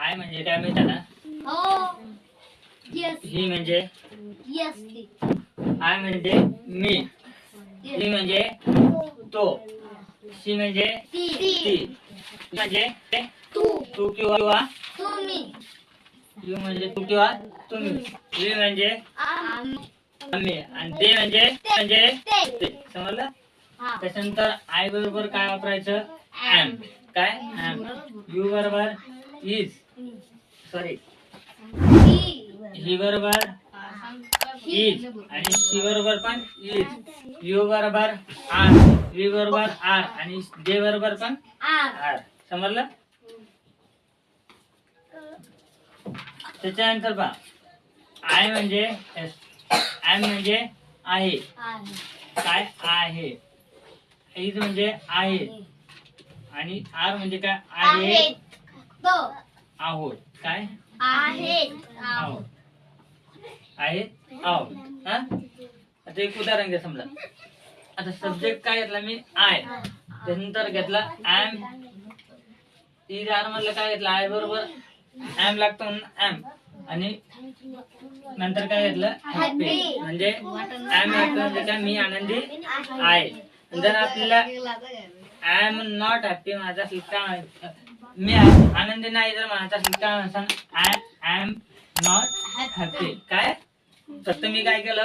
I म्हणजे काय माहिती ना हो. येस ही म्हणजे? येस आय म्हणजे मी. ही म्हणजे तो. शी म्हणजे ती. ती. म्हणजे तू. किंवा यू म्हणजे तू किंवा तुम्ही. वी म्हणजे आम्ही. आणि ते म्हणजे म्हणजे ते. समजलं? त्याच्यानंतर आय बरोबर काय वापरायचं? ऍम काय? ऍम यू बरोबर इज. सॉरी ही बरोबर? इज आणि शी बरोबर पण? इज यू बरोबर? आर वी बरोबर? आर आणि जे बरोबर पण? आर आर समजलं? त्याच्यानंतर पहा. आय म्हणजे आय म्हणजे आहे. काय? आहे. इज म्हणजे आहे. आणि आर म्हणजे काय? आहे. आहेत. काय? आहेत. आहोत. आहे आहोत. हा? आता एक उदाहरण घ्या समजा. आता सब्जेक्ट काय घेतला मी? आय त्यानंतर घेतला ऍम आर मधलं काय घेतलं? आय बरोबर? ऍम लागतो म्हणून ऍम आणि नंतर काय घेतलं? हॅपी. म्हणजे ऍम हॅपी म्हणजे काय? मी आनंदी आहे. जर आपल्याला आय एम नॉट हॅपी माझा काय? मी आनंदी नाही जर म्हणायचं असेल काय म्हणायचं I I am not happy काय? फक्त मी काय केलं?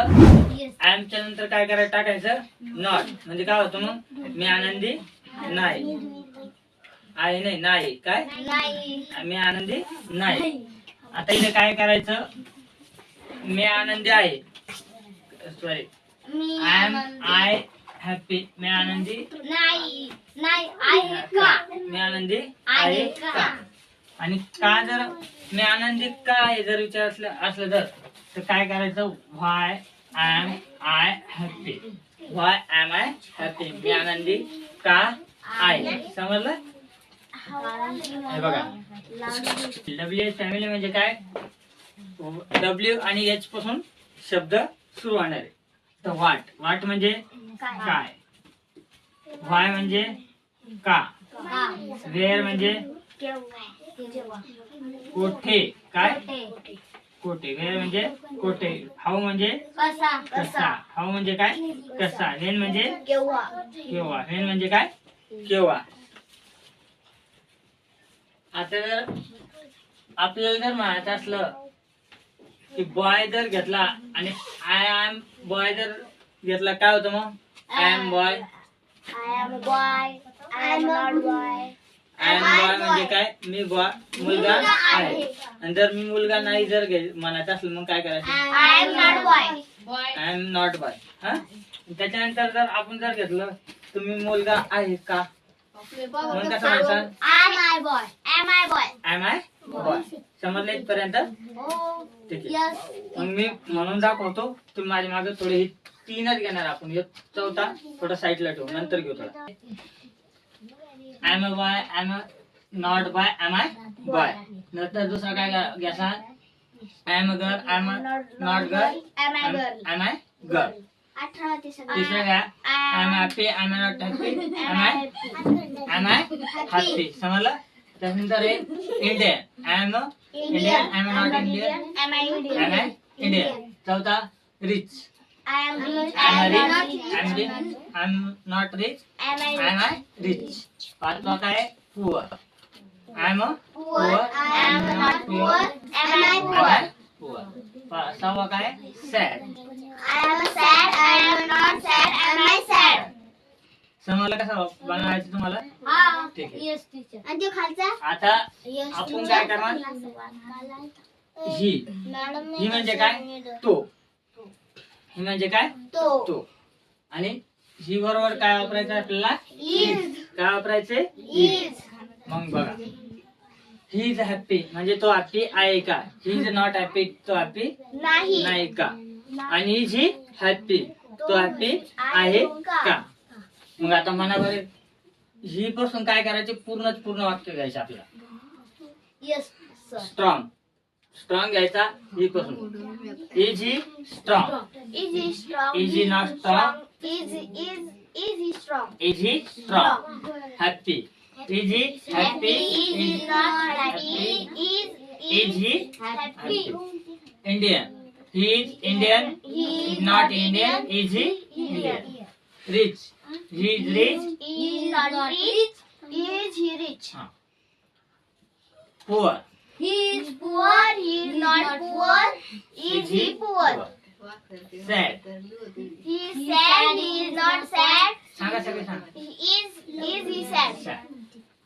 आय च्या नंतर काय करायचं टाकायचं? नॉट म्हणजे काय होतं मग? मी आनंदी नाही. आहे नाही नाही. काय? नाही. मी आनंदी नाही. आता इथे काय करायचं? मी आनंदी आहे. Sorry I am. I happy. मी आनंदी. नाही नाही आहे का मी आनंदी. आहे का? आणि का जर मी आनंदी का आहे जर विचार असलं असलं तर? तर काय करायचं? Why I am I happy why am I happy मी आनंदी का आहे? समजलं? हे बघा. डब्ल्यू एच फॅमिली म्हणजे काय? डब्ल्यू आणि एच पासून शब्द सुरू होणार आहे. तर वाट वाट म्हणजे? काय? व्हाय म्हणजे? का? वेअर म्हणजे? कोठे? काय? कोठे? कोठे वेअर म्हणजे? कोठे? हाऊ म्हणजे? कसा? कसा? हाऊ म्हणजे काय? कसा? वेन म्हणजे? केव्हा? केव्हा? वेन म्हणजे काय? केव्हा? आता जर आपल्याला जर म्हणायचं असलं की बॉय जर घेतला आणि आय एम बॉय जर घेतला काय होतं मग I am boy I am boy I am not boy I am boy म्हणजे काय मी बॉय मुलगा आहे आणि जर मी मुलगा नाही जर घे- म्हणायचं असलं मग काय करायचं I am not boy I am not boy हा त्याच्यानंतर जर आपण जर घेतलं तुम्ही मुलगा आहे का मग कसं म्हणायचं am I boy am I boy I I boy समजलं इथपर्यंत? ठीक आहे. यस मग मी म्हणून दाखवतो तुम्ही माझ्या मागे थोडे हे तीनच घेणार आपण. हे चौथा थोडा साईडला ठेवू. नंतर घेऊ थोडा. I am a boy I am a not boy am I boy नंतर दुसरा काय घ्या- घ्यायचा? I am a girl I am a not girl am I girl I am I girl तिसरा घ्या. I am happy I am not happy I I I am happy समजलं? त्यानंतर हे Indian I am Indian I am not Indian am I I am Indian चौथा rich I am rich I am I rich I am rich I am not rich am I I am I rich पाचवा काय poor I am poor I am not poor am I poor poor सहावा काय sad I am sad I am not sad am I sad समजलं कसं बनवायचं तुम्हाला? हा. ठीक आहे. यस टीचर आणि तो खालचा? आता आपण काय करणार? ही. मॅडम ही म्हणजे काय? तो. ही म्हणजे काय? तो. तो. आणि ही बरोबर काय वापरायचं आपल्याला? इज काय वापरायचे? इज मग बघा. ही इज हॅपी म्हणजे तो हॅपी आहे का? ही इज नॉट हॅपी तो हॅपी नाही. नाही का? आणि ही हॅपी तो हॅपी आहे का? मग आता बरं ही पासून काय करायचे? पूर्णच पूर्ण वाक्य घ्यायचं आपल्याला. यस सर स्ट्रॉंग स्ट्रॉंग घ्यायचा ही पासून is he strong is strong he not strong? Is is is he strong is he strong happy is he happy Is is not happy. Is is he happy. Indian he is Indian is not Indian is he Indian rich he is rich He is not rich. he Is he rich? Poor He is poor. He is not poor. Is he poor? Sad He is sad. He is not sad. सांगा सगळे सांगा Is is he sad? sad.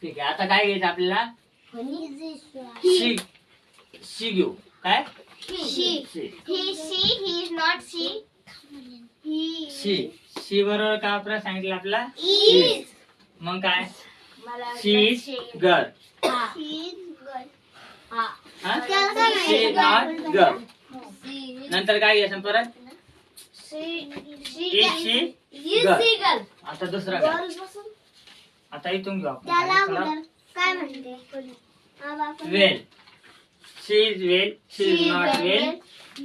ठीक आहे आता काय घ्यायचं आपल्याला He शी शी घेऊ काय she she he she he is not she. शी. शी बरोबर काय आपल्याला सांगितलं आपला. मग काय? मला शी इज गर्ल. हा. हा. She is not girl. नंतर काय घ्यायचं परत? Is she. आता दुसरा घ्या आता इथून घेऊ त्याला आपण काय म्हणते? हा. Well. She is well. She is not well.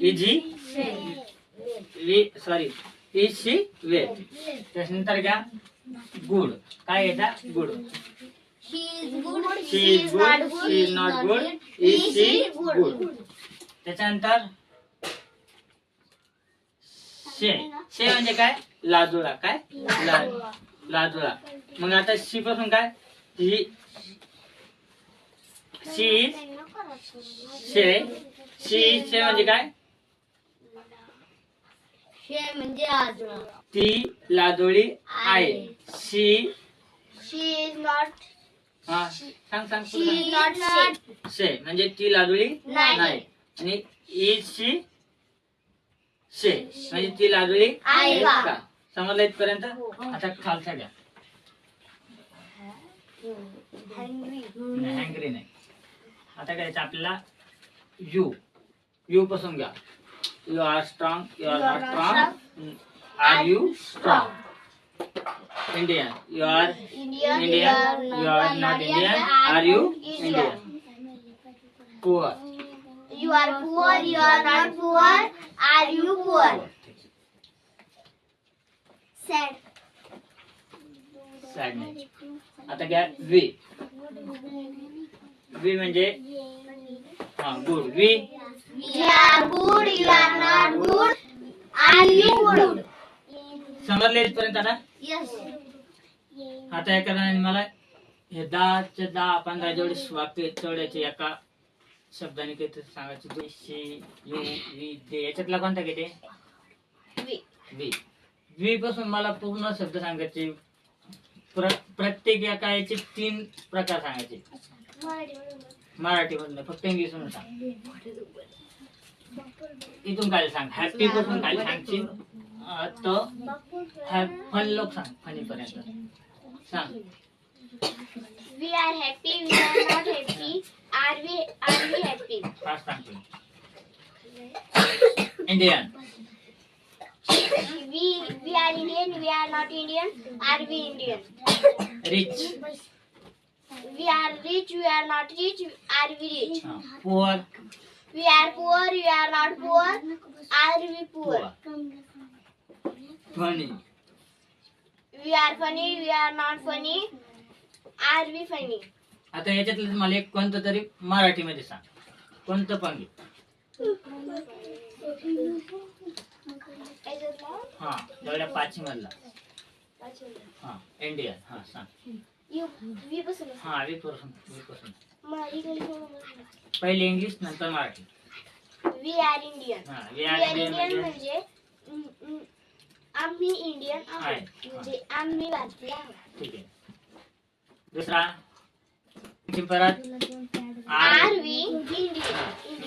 Is he? Sorry. Is she well त्याच्यानंतर घ्या गुड. काय घ्यायचा good. She is good she is not good is she good त्याच्यानंतर शे. शे म्हणजे काय? लादुळा काय? ला- लादुळा मग आता शी पासून काय? ही शी इज शे. शी इज शे म्हणजे काय? शे म्हणजे आजोळा. ती लादोळी आहे. शी She is not. हा सांग सांग She पुढं. is not not. शे म्हणजे ती लादोळी नाही. नाही. आणि इज शी शे म्हणजे ती लादोळी आहे का? का? समजलं इथपर्यंत? आता खालचा घ्या. नाही हँग्री नाही. आता काय आपल्याला यू यू पासून घ्या. You are strong you are You are not not strong are you strong Indian you are Indian. Indian. You are not Indian. Are you Indian? Poor You are poor. You are not poor. Are you poor? Sad. Sad नाही आता घ्या we we म्हणजे हा good we You are good. You are not good. Are you good? समजले इथपर्यंत आता Yes. आता एका मला हे दहाचे दहा पंधरा जेवढे वाक्य आहेत, तेवढ्याचे एका शब्दाने काहीतरी सांगायचे जे शी यू वी ते याच्यातला कोणता घेते We. वी वी पासून मला पूर्ण शब्द सांगायचे प्र प्रत्येक एका याचे तीन प्रकार सांगायचे मराठी मधून फक्त इंग्लिश मधून सांग इथून काय सांग हॅपी पासून काय सांगशील तर फन लोक सांग फनी पर्यंत सांग We are happy. We are not happy. Are we? Are we happy? Fast सांगतो Indian We. We are Indian. We are not Indian. Are we Indian? Rich We are rich. We are not rich. Are we rich? Poor We are poor. We are not poor. Are we poor? Funny We are funny. We are not funny. Are we funny? आता याच्यातलं मला एक कोणतं तरी मराठीमध्ये सांग कोणतं पण घे हा एवढ्या पाचशे मधला हा इंडियन हा सांग. हा वी वी पहिले इंग्लिश नंतर मराठी. हा वी आर इंडियन Indian म्हणजे? म्हणजे आम्ही इंडियन आहे. म्हणजे आम्ही भारतीय आहोत. ठीक आहे. दुसरा. परत? Are. Are we Indian.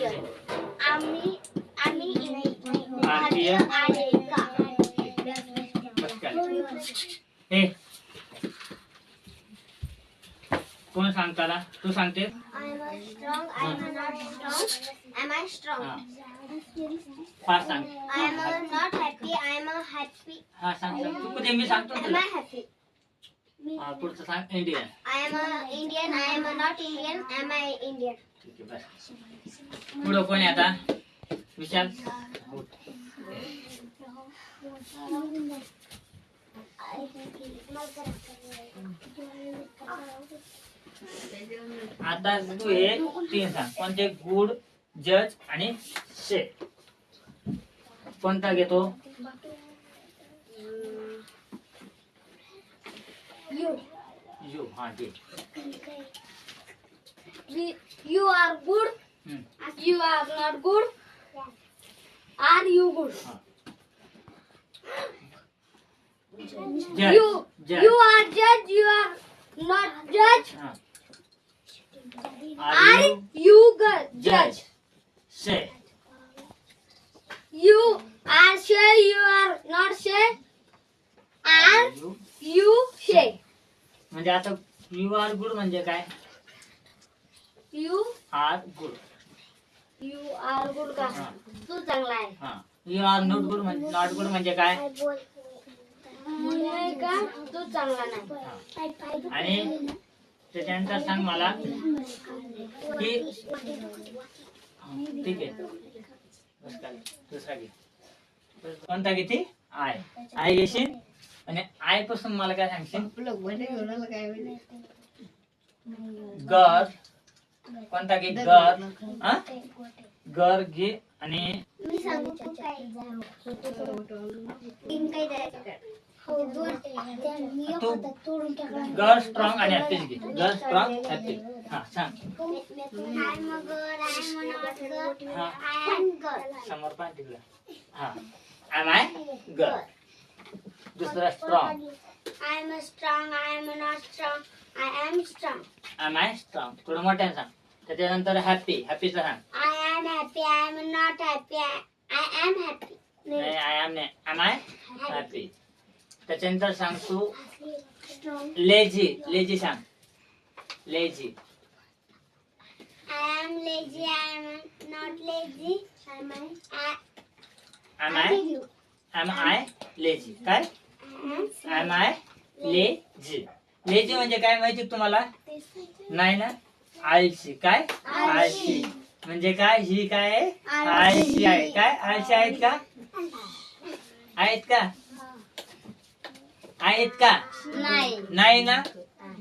Strong हा. फास्ट सांग. I am not happy I am happy हा सांग सांग. तू कुठे मी सांगतो तुला. हा पुढचं सांग Indian I am Indian I am not Indian am I Indian ठीक आहे बस. पुढं कोण आहे आता? विशाल. आता तू हे तीन सांग कोणते गुड जज आणि शे कोणता घेतो यू हा घे You are good. हम्म, You are not good. Are you good? हा. You जज you are judge. You are. हा. You judge? शे You are sure. You are not sure. Are You sure? म्हणजे आता यू आर गुड म्हणजे काय You are good you are good का? हा. तू चांगला आहे. हा यू आर नॉट गुड म्हणजे नॉट गुड म्हणजे काय का? तू चांगला नाही. हा. आणि त्याच्यानंतर सांग मला की ठीक आहे. दुसरा घे. कोणता घेते आय. आय घेशील? आणि आयपासून मला काय सांगशील? गर. कोणता घे? गर. हा? गर घे आणि तू स्ट्रॉंग आणि ऍक्टिव्ह घे गर्ल स्ट्रॉंग ऍक्टिव्ह हा सांग हा I am समोर पण तिकडे हा आय गर्ल दुसरा strong I am strong, I am not not strong, I am strong. Am I strong थोडं मोठ्याने सांग त्याच्यानंतर हॅपी हॅपीचं सांग I am happy I am not happy I, am am happy. नाही I am am I happy त्याच्यानंतर सांग तू. लेझी लेझी सांग. Lazy. I am lazy, I am not lazy, I? Am I, I I lazy काय? Am I lazy lazy म्हणजे काय माहिती तुम्हाला? नाही ना? आळशी. काय? आळशी. म्हणजे काय? ही काय? आहे? आळशी आहे. काय? आळशी आहेत का? आहेत का? आहेत का? नाही. नाही ना?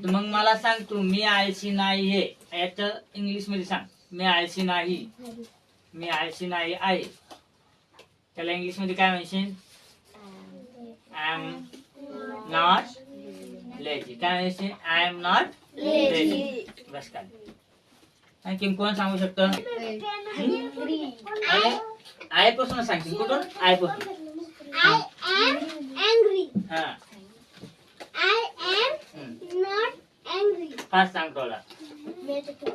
तर मग मला सांग तू मी आळशी नाही आहे याचं इंग्लिशमध्ये सांग. मी आळशी नाही. मी आळशी नाही आहे. त्याला इंग्लिशमध्ये काय म्हणशील? आय एम नॉट लेझी काय म्हणशील? आय एम नॉट लेझी बस काय आणखी कोण सांगू शकतो? आयपासून सांगशील. कुठून? आयपासून I am angry. हा. I am hmm. not angry. फास्ट सांग थोडा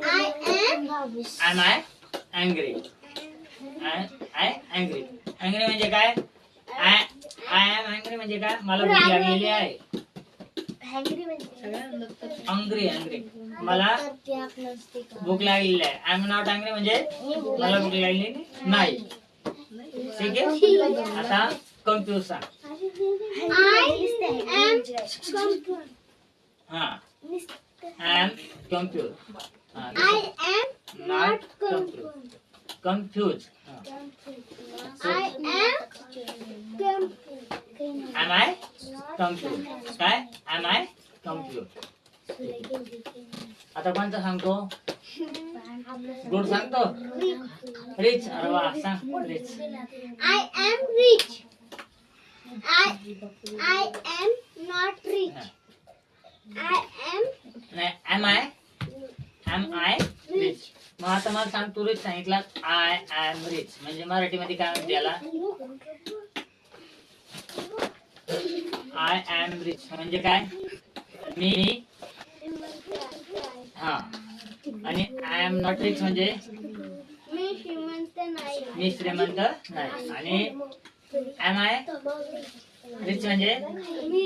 I am I I angry I I angry angry म्हणजे काय? आय आय एम अँग्री म्हणजे काय? मला भूक लागलेली आहे. Angry म्हणजे? अंग्री अंग्री मला भूक लागलेली आहे. आय एम नॉट अँग्री म्हणजे? मला भूक लागलेली नाही. ठीक आहे? आता कम्प्युटर सांग I am computer. हा I am computer I am not not computer computer. Confuse I am computer. Am I computer काय एम आय कम्प्युटर आता कोणता सांगतो गुड सांगतो रिच अरे वा सांग rich I am rich. I I am not rich. I am नाही am I am I rich मग आता मला सांग तू रिच सांगितला आय एम रिच म्हणजे मराठीमध्ये काय म्हणते याला? आय एम रिच म्हणजे काय? मी हा. आणि आय एम नॉट रिच म्हणजे? मी श्रीमंत नाही. मी श्रीमंत नाही. आणि एम आय रिच म्हणजे मी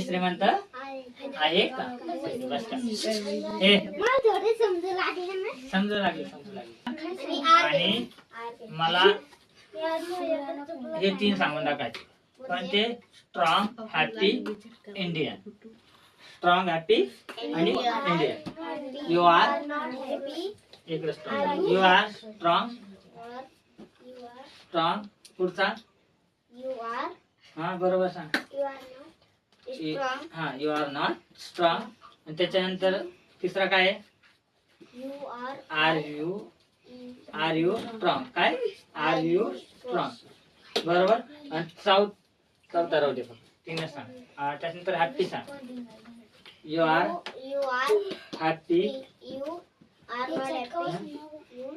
श्रीमंत आहे. का। बस का। हे समजू लागले समजू आणि आणि मला हे तीन सांगून टाकायचे. पण ते strong happy Indian strong happy आणि इंडियन यू आर इकडे strong you are strong strong पुढचा? You are? हा बरोबर सांग. You are not You- strong. हा यू आर नॉट स्ट्रॉंग आणि त्याच्यानंतर तिसरा काय आहे? You are are you are you strong काय? आर यू स्ट्रॉंग बरोबर? आणि साऊथ चौथा राहू दे फक्त. तीनच सांग. त्याच्यानंतर हॅपी सांग. You are You, you are happy you are not happy. You,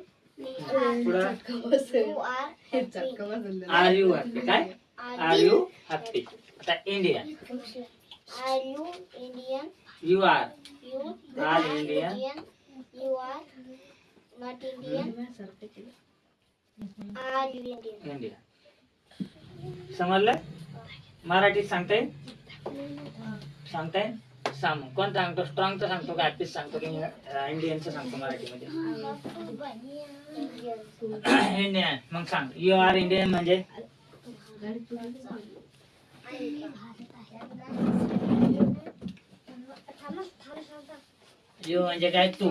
are you happy काय आर यू हॅप्पी आता India you are you are India समजलं मराठीत सांगताय सांगताय साम कोण सांगतो? स्ट्रॉंगचं सांगतो का? हॅपीच सांगतो की इंडियनचं सांगतो मराठीमध्ये? इंडियन मग सांग. यू आर इंडियन म्हणजे? यू म्हणजे काय? तू.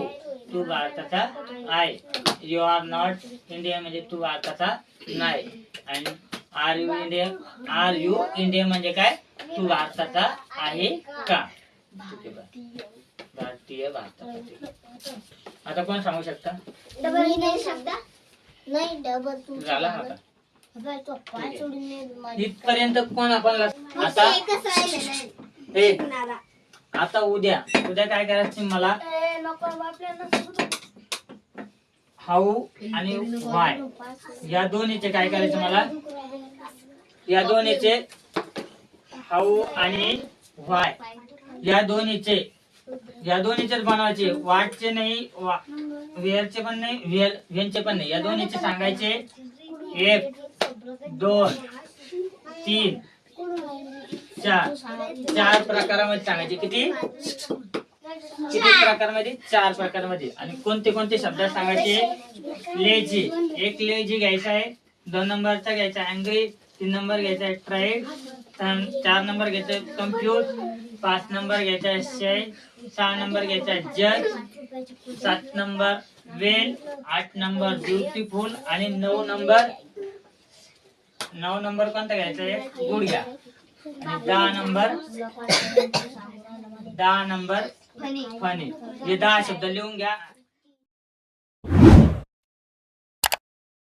तू भारताचा आहे. यू आर नॉट इंडिया म्हणजे तू भारताचा नाही. आणि are you India are you India म्हणजे काय? तू भारताचा आहे का? आहे. आता कोण सांगू शकता? डबल नाही शब्द नाही डबल तू झाला. इथपर्यंत कोण आपण आता हे. आता उद्या उद्या काय करायचं मला? ए, नको आपल्याला हाऊ आणि वाय या दोन्हीचे काय करायचं मला? या दोन्हीचे हाऊ आणि वाय या दोन्हीचे या दोन्हीचेच बनवायचे. वाटचे नाही वा- वेअरचे पण नाही वेअर वेनचे पण नाही. या दोन्हीचे सांगायचे. एक दोन तीन चार. चार प्रकारामध्ये सांगायचे. किती? किती प्रकारमध्ये? चार प्रकारमध्ये. आणि कोणते कोणते शब्द सांगायचे? लेझी. एक लेझी घ्यायचा आहे दोन नंबरचा घ्यायचा अँग्री तीन नंबर घ्यायचा आहे ट्राईड चार नंबर घ्यायचा आहे कम्प्युट. पाच नंबर घ्यायचा आहे शय सहा नंबर घ्यायचा आहे जज सात नंबर वेल आठ नंबर ब्युटिफुल आणि नऊ नंबर नऊ नंबर कोणता घ्यायचा आहे गुडघ्या. आणि दहा नंबर दहा नंबर फनी फनी हे दहा शब्द लिहून घ्या.